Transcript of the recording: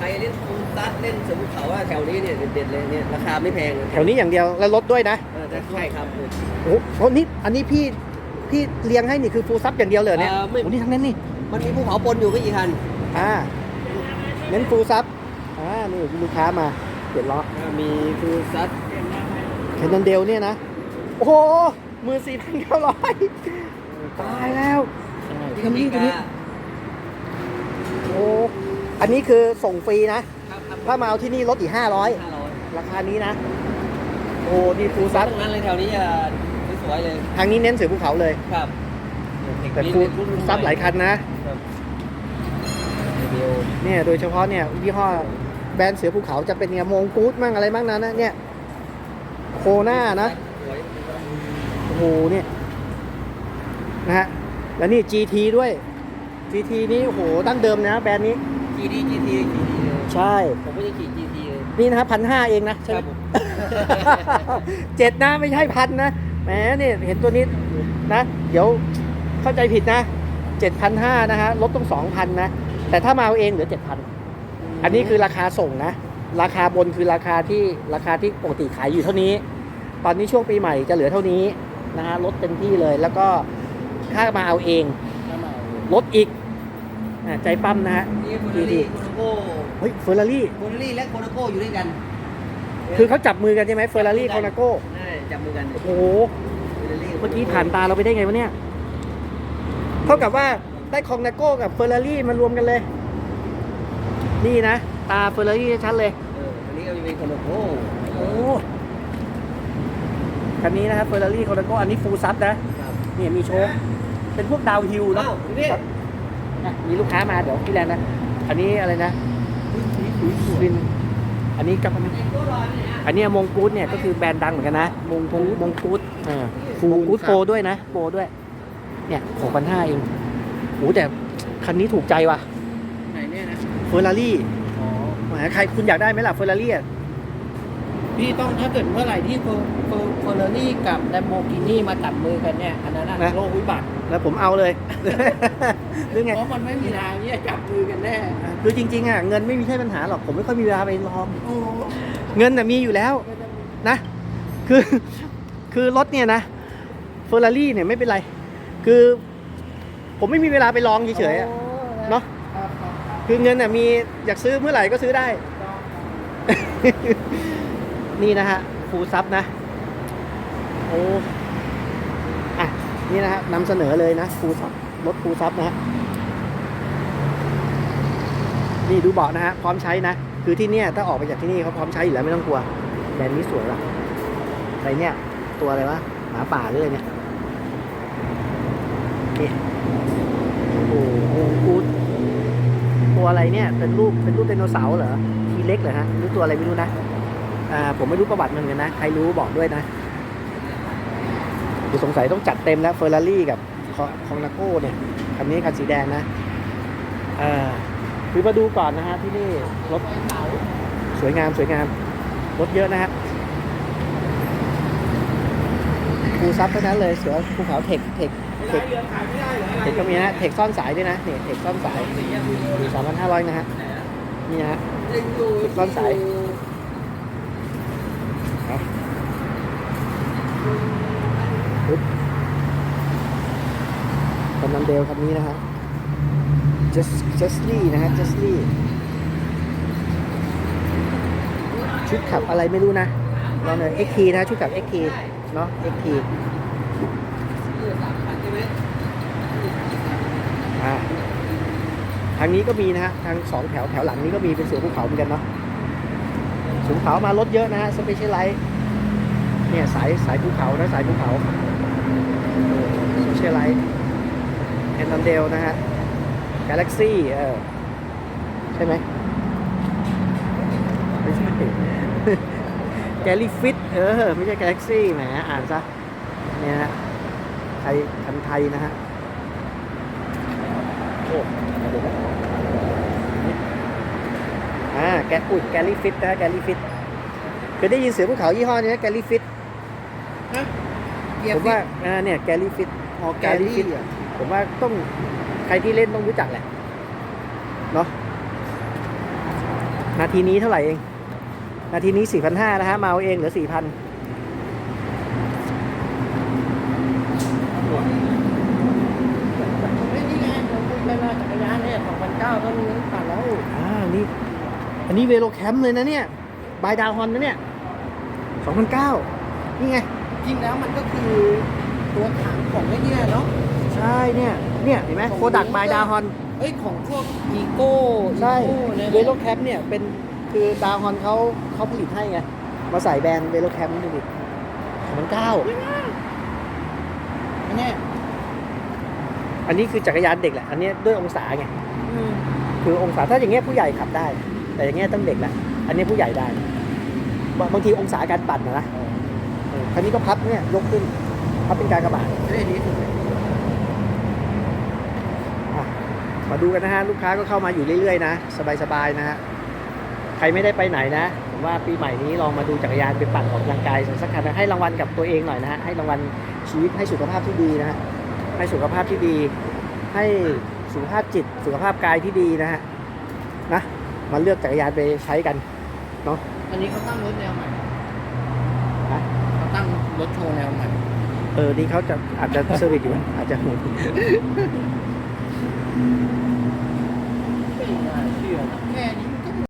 ใครเล่นฟูลซัดเล่นเสือภูเขาอะแถวนี้เนี่ยเด็ดๆเลยเนี่ยราคาไม่แพงแถวนี้อย่างเดียวแล้วลดด้วยนะเออใช่ครับโอ้โหนี่อันนี้พี่พี่เลี้ยงให้นี่คือฟูลซับอย่างเดียวเลยเนี่ยอ่าไม่โอ้นี่ทั้งนั้นนี่มันมีภูเขาปนอยู่ไม่กี่คันอ่าเน้นฟูลซับอ่านี่ลูกค้ามาเปลี่ยนล้อมีฟูลซัดแคนนอนเดลเนี่ยนะโอ้โหมือสี่พันเก้าร้อยตายแล้วที่อเมริกาโอ้ อันนี้คือส่งฟรีนะ ครับครับถ้ามาเอาที่นี่ลดอีก500ห้าร้อยราคานี้นะ โอ้นี่ฟูลซัซัดบตรงนั้นเลยแถวนี้จะสวยๆเลยทางนี้เน้นเสือภูเขาเลย ครับแต่ฟูลซับหลายคันนะครับเดียวเนี่ยโดยเฉพาะเนี่ยยี่ห้อแบรนด์เสือภูเขาจะเป็นเนี่ยมงกู๊ดมั่งอะไรมั่งนั้นนะเนี่ยโคหน้านะสวยโอ้โหเนี่ยนะฮะแล้วนี่ GT ด้วย GT นี่โอ้โหดั้งเดิมนะแบรนด์นี้ จีดีจีทีจีดีเลยใช่ ผมไม่ได้ขี่จีทีเลย นี่นะครับพันห้าเองนะใช่คไหมรับผม เจ็ดนะไม่ใช่พันนะแหมเนี่ยเห็นตัวนี้นะ เดี๋ยวเข้าใจผิดนะเจ็ดพันห้านะฮะลดต้องสองพันนะ แต่ถ้ามาเอาเองเหลือเจ็ดพันอันนี้คือราคาส่งนะ ราคาบนคือราคาที่ราคาที่ปกติขายอยู่เท่านี้ ตอนนี้ช่วงปีใหม่จะเหลือเท่านี้นะฮะลดเต็มที่เลยแล้วก็ถ้ามาเอาเอง ลดอีก อะใจปั้มนะฮะนี่เฟอร์รารี่โคนาโก้เฮ้ยเฟอร์รารี่เฟอร์รารี่และโคนาโก้อยู่ด้วยกันคือเขาจับมือกันใช่ไหมเฟอร์รารี่โคนาโก้ใช่จับมือกันโอ้โหเฟอร์รารี่เมื่อกี้ผ่านตาเราไปได้ไงวะเนี่ยเท่ากับว่าได้คองนาโก้กับเฟอร์รารี่มารวมกันเลย นี่นะ ตาเฟอร์รารี่ชัดเลยเอออันนี้ก็มีโคนาโก้โอ้คันนี้นะครับเฟอร์รารี่คองนาโก้อันนี้ฟูลซับนะครับนี่มีโชว์เป็นพวกดาวฮิลเนาะเอ้า นี่นะมีลูกค้ามาเดี๋ยวพี่แลนด์นะอันนี้อะไรนะวินอันนี้กับอันนี้มงกูดเนี่ยก็คือแบรนด์ดังเหมือนกันนะมงกูดมงกูดอ่ามงกูดโปรด้วยนะโปรด้วย เนี่ยหกพันห้าเองโอ้แต่คันนี้ถูกใจว่ะไหนเนี่ยนะเฟอร์รารี่อ๋อแหมใครคุณอยากได้ไหมล่ะเฟอร์รารี่ พี่ต้องถ้าเกิดเมื่อไหร่ที่เฟอร์เฟอร์เฟอร์รารี่กับแลมโบกินี่มาจับมือกันเนี่ยอันนั้นน่ะโลกวิบัติแล้วผมเอาเลย หรือไง เพราะมันไม่มีทางที่จะจับมือกันแน่คือจริงๆอะเงินไม่มีใช่ปัญหาหรอกผมไม่ค่อยมีเวลาไปลองโอ้เงินน่ะมีอยู่แล้วนะ คือคือรถเนี่ยนะเฟอร์รารี่เนี่ยไม่เป็นไร คือผมไม่มีเวลาไปลองเฉยๆอะเนอะ ครับครับครับคือเงินน่ะมีอยากซื้อเมื่อไหร่ก็ซื้อได้ นี่นะฮะฟูลซับนะ โอ้อะนี่นะฮะนำเสนอเลยนะฟูลซับรถฟูลซับนะฮะนี่ดูเบาะนะฮะพร้อมใช้นะ คือที่เนี่ยถ้าออกไปจากที่นี่เขาพร้อมใช้อยู่แล้วไม่ต้องกลัวแบรนด์นี้สวยว่ะอะไรเนี่ยตัวอะไรวะหมาป่าเลยเนี่ยนี่โอ้โหกูดตัวอะไรเนี่ยเป็นรูปเป็นรูปไดโนเสาร์เหรอทีเล็กเหรอฮะหรือตัวอะไรไม่รู้นะ ผมไม่รู้ประวัติมันเหมือนกันนะ ใครรู้บอกด้วยนะคือสงสัยต้องจัดเต็มแล้วเฟอร์รารี่กับคองนาโก้เนี่ยคันนี้คันสีแดงนะอ่าคือมาดูก่อนนะฮะที่นี่รถสวยงามสวยงามรถเยอะนะฮะภูซับเท่านั้นเลยเสือภูเขาเทคเทคเทคเทคก็มีนะเทคซ่อนสายด้วยนะเนี่ยเทคซ่อนสายสามพันห้าร้อยนะฮะนี่นะฮะต้นสาย กำลังเดลคันนี้นะฮะ just justly นะฮะ justly ชุดขับอะไรไม่รู้นะลองหน่อย XT นะชุดขับ XT เนาะ XT อ่าทางนี้ก็มีนะฮะ ทางสองแถวแถวหลังนี้ก็มีเป็นเสือภูเขาเหมือนกันเนาะเสือภูเขามารถเยอะนะฮะสเปเชียลไลท์ เนี่ยสายสายภูเขานะสายภูเขาสเปเชียลไลท์แอนนอนเดลนะฮะกาแล็กซี่เออใช่ไหมไม่ใช่แกลลี่ฟิตเออไม่ใช่กาแล็กซี่แหมอ่านซะเนี่ยฮะไทยคันไทยนะฮะโอ้เดี๋ยวนอ่าแกอุ้ยแกลลี่ฟิตนะแกลลี่ฟิตเคยได้ยินเสียงภูเขายี่ห้อนี้แกลลี่ฟิต ผมว่าอ่าเนี่ยแกลลี่ฟิตอ๋อแกลลี่อะผมว่าต้องใครที่เล่นต้องรู้จักแหละเนาะนาทีนี้เท่าไหร่เอง นาทีนี้สี่พันห้านะฮะ มาเอาเองเหลือสี่พันนี่ไงเราคุยกันมาจักรยานเนี่ยสองพันเก้าก็มีผ่านแล้วอ่านี่อันนี้เวโลแคมป์เลยนะเนี่ย บายดาวฮอนนะเนี่ยสองพันเก้านี่ไง จริงแล้วมันก็คือตัวถังของไอ้เนี่ยเนาะ ใช่เนี่ย เนี่ยเห็นไหมของ โคดักบายดาวฮอน เอ้ยของพวกอีโก้ใช่เนี่ยเวโลแคมป์เนี่ยเป็นคือดาวฮอนเขาเขาผลิตให้ไง มาใส่แบรนด์เวโลแคมป์นี่ดิสองพันเก้าอันเนี้ยอันนี้คือจักรยานเด็กแหละ อันนี้ด้วยองศาไง อืมคือองศาถ้าอย่างเงี้ยผู้ใหญ่ขับได้ แต่อย่างเงี้ยต้องเด็กแหละ อันนี้ผู้ใหญ่ได้ บางบางทีองศาการปั่นนะนะเออ คันนี้ก็พับเนี่ยยกขึ้นพับเป็นการกระบาดไม่ได้ดีสุดเลยมาดูกันนะฮะลูกค้าก็เข้ามาอยู่เรื่อยๆนะ สบายๆนะฮะใครไม่ได้ไปไหนนะผมว่าปีใหม่นี้ลองมาดูจักรยานไปปั่นออกกำลังกายสักคันนะให้รางวัลกับตัวเองหน่อยนะฮะให้รางวัลชีวิตให้สุขภาพที่ดีนะฮะให้สุขภาพที่ดี ให้สุขภาพจิต สุขภาพกายที่ดีนะฮะนะมาเลือกจักรยานไปใช้กันเนาะอันนี้เขาตั้งรถแนวใหม่ ตั้งรถโชว์แนวใหม่เออ นี่เขาจะอาจจะเซอร์วิสอยู่นะอาจจะไม่น่าเชื่อนะแค่นี้